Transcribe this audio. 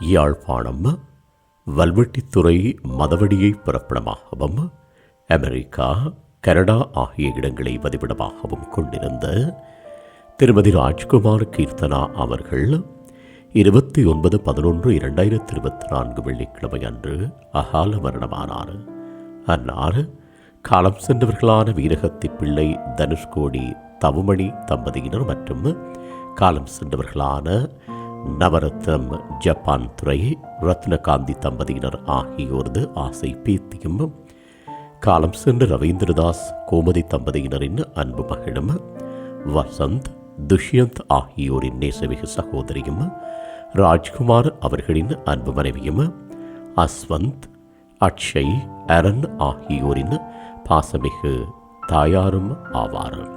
யாழ்ப்பாணம் வல்வெட்டித்துறை மதவடியை பிறப்பிடமாகவும் America Canada ஆகிய இடங்களை பதிவிடமாகவும் கொண்டிருந்த திருமதி ராஜ்குமார் கீர்த்தனா அவர்கள் இருபத்தி ஒன்பது பதினொன்று இரண்டாயிரத்தி இருபத்தி நான்கு வெள்ளிக்கிழமை அன்று அகால மரணமானார். அன்னார் காலம் சென்றவர்களான வீரகத்தி பிள்ளை தனுஷ்கோடி தவுமணி தம்பதியினர் மற்றும் காலம் சென்றவர்களான நவரத்னம் ஜப்பான் துறை ரத்னகாந்தி தம்பதியினர் ஆகியோரது ஆசை பேத்தியும். காலம் சென்ற ரவீந்திரதாஸ் கோமதி தம்பதியினரின் அன்பு மகளும் வசந்த் துஷ்யந்த் ஆகியோரின் நேசமிகு சகோதரியும். ராஜ்குமார் அவர்களின் அன்பு மனைவியும். அஸ்வந்த் அக்ஷய் அரண் ஆகியோரின் பாசமிகு தாயாரும் ஆவார்.